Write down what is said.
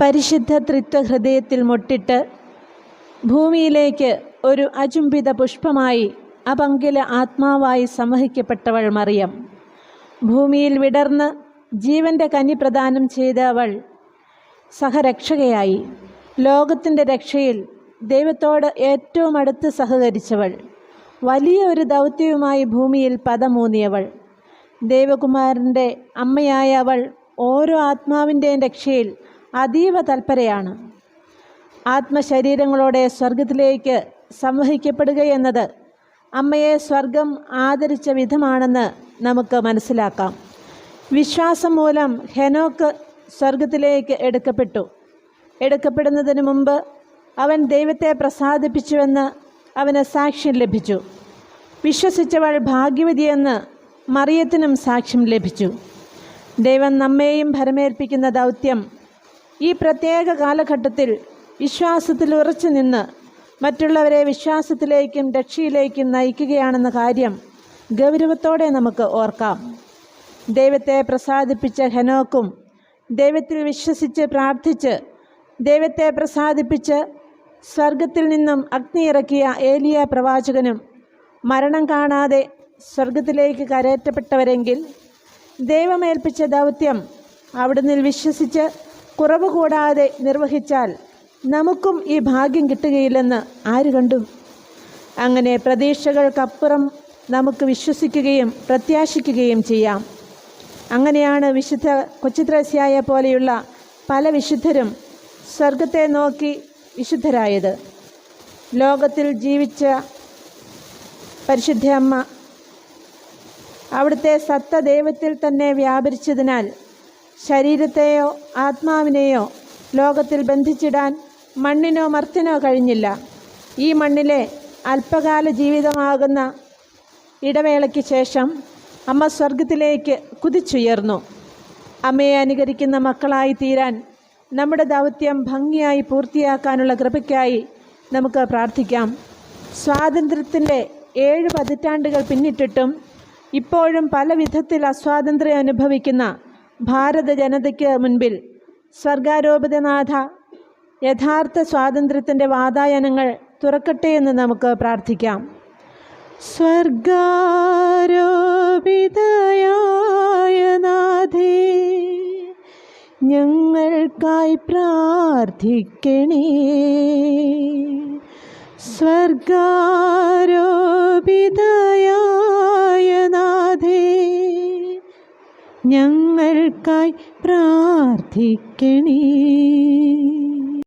പരിശുദ്ധ ത്രിത്വ ഹൃദയത്തിൽ മുട്ടിട്ട് ഭൂമിയിലേക്ക് ഒരു അചുംബിത പുഷ്പമായി അപങ്കില ആത്മാവായി സംവഹിക്കപ്പെട്ടവൾ മറിയം. ഭൂമിയിൽ വിടർന്ന് ജീവന്റെ കനി പ്രദാനം ചെയ്ത അവൾ സഹരക്ഷകയായി. ലോകത്തിന്റെ രക്ഷയിൽ ദൈവത്തോട് ഏറ്റവും അടുത്ത് സഹകരിച്ചവൾ. വലിയ ഒരു ദൗത്യവുമായി ഭൂമിയിൽ പദമൂന്നിയവൾ. ദേവകുമാരന്റെ അമ്മയായ അവൾ ഓരോ ആത്മാവിന്റെയും രക്ഷയിൽ അതീവ തൽപരയാണ്. ആത്മശരീരങ്ങളോടെ സ്വർഗത്തിലേക്ക് സംവഹിക്കപ്പെടുക എന്നത് അമ്മയെ സ്വർഗം ആദരിച്ച വിധമാണെന്ന് നമുക്ക് മനസ്സിലാക്കാം. വിശ്വാസം മൂലം ഹെനോക്ക് സ്വർഗത്തിലേക്ക് എടുക്കപ്പെട്ടു. എടുക്കപ്പെടുന്നതിന് മുമ്പ് അവൻ ദൈവത്തെ പ്രസാദിപ്പിച്ചുവെന്ന് അവന് സാക്ഷ്യം ലഭിച്ചു. വിശ്വസിച്ചവൾ ഭാഗ്യവതിയെന്ന് മറിയത്തിനും സാക്ഷ്യം ലഭിച്ചു. ദൈവം നമ്മെയും ഭരമേൽപ്പിക്കുന്ന ദൗത്യം ഈ പ്രത്യേക കാലഘട്ടത്തിൽ വിശ്വാസത്തിൽ ഉറച്ചു നിന്ന് മറ്റുള്ളവരെ വിശ്വാസത്തിലേക്കും രക്ഷയിലേക്കും നയിക്കുകയാണെന്ന കാര്യം ഗൗരവത്തോടെ നമുക്ക് ഓർക്കാം. ദൈവത്തെ പ്രസാദിപ്പിച്ച ഹെനോക്കും ദൈവത്തിൽ വിശ്വസിച്ച് പ്രാർത്ഥിച്ച് ദൈവത്തെ പ്രസാദിപ്പിച്ച് സ്വർഗത്തിൽ നിന്നും അഗ്നി ഇറക്കിയ ഏലിയ പ്രവാചകനും മരണം കാണാതെ സ്വർഗത്തിലേക്ക് കരയറ്റപ്പെട്ടവരെങ്കിൽ ദൈവമേൽപ്പിച്ച ദൗത്യം അവിടുന്ന് വിശ്വസിച്ച് കുറവ് കൂടാതെ നിർവഹിച്ചാൽ നമുക്കും ഈ ഭാഗ്യം കിട്ടുകയില്ലെന്ന് ആര് കണ്ടു? അങ്ങനെ പ്രതീക്ഷകൾക്കപ്പുറം നമുക്ക് വിശ്വസിക്കുകയും പ്രത്യാശിക്കുകയും ചെയ്യാം. അങ്ങനെയാണ് വിശുദ്ധ കൊച്ചിത്രസ്യായ പോലെയുള്ള പല വിശുദ്ധരും സ്വർഗത്തെ നോക്കി വിശുദ്ധരായത്. ലോകത്തിൽ ജീവിച്ച പരിശുദ്ധ അമ്മ അവിടുത്തെ സത്ത ദൈവത്തിൽ തന്നെ വ്യാപരിച്ചതിനാൽ ശരീരത്തെയോ ആത്മാവിനെയോ ലോകത്തിൽ ബന്ധിച്ചിടാൻ മണ്ണിനോ മർത്തിനോ കഴിഞ്ഞില്ല. ഈ മണ്ണിലെ അല്പകാല ജീവിതമാകുന്ന ഇടവേളയ്ക്ക് ശേഷം അമ്മ സ്വർഗത്തിലേക്ക് കുതിച്ചുയർന്നു. അമ്മയെ അനുകരിക്കുന്ന മക്കളായി തീരാൻ നമ്മുടെ ദൗത്യം ഭംഗിയായി പൂർത്തിയാക്കാനുള്ള കൃപയ്ക്കായി നമുക്ക് പ്രാർത്ഥിക്കാം. സ്വാതന്ത്ര്യത്തിന്റെ ഏഴ് പതിറ്റാണ്ടുകൾ പിന്നിട്ടിട്ടും ഇപ്പോഴും പല വിധത്തിൽ അസ്വാതന്ത്ര്യം അനുഭവിക്കുന്ന ഭാരത ജനതയ്ക്ക് മുൻപിൽ സ്വർഗാരോപിതനാഥ യഥാർത്ഥ സ്വാതന്ത്ര്യത്തിന്റെ വാതായനങ്ങൾ തുറക്കട്ടെ എന്ന് നമുക്ക് പ്രാർത്ഥിക്കാം. സ്വർഗാരോപിതയായ ഞങ്ങൾക്കായി പ്രാർത്ഥിക്കണേ. സ്വർഗാരോപിതയായ ഞങ്ങൾക്കായി പ്രാർത്ഥിക്കണേ.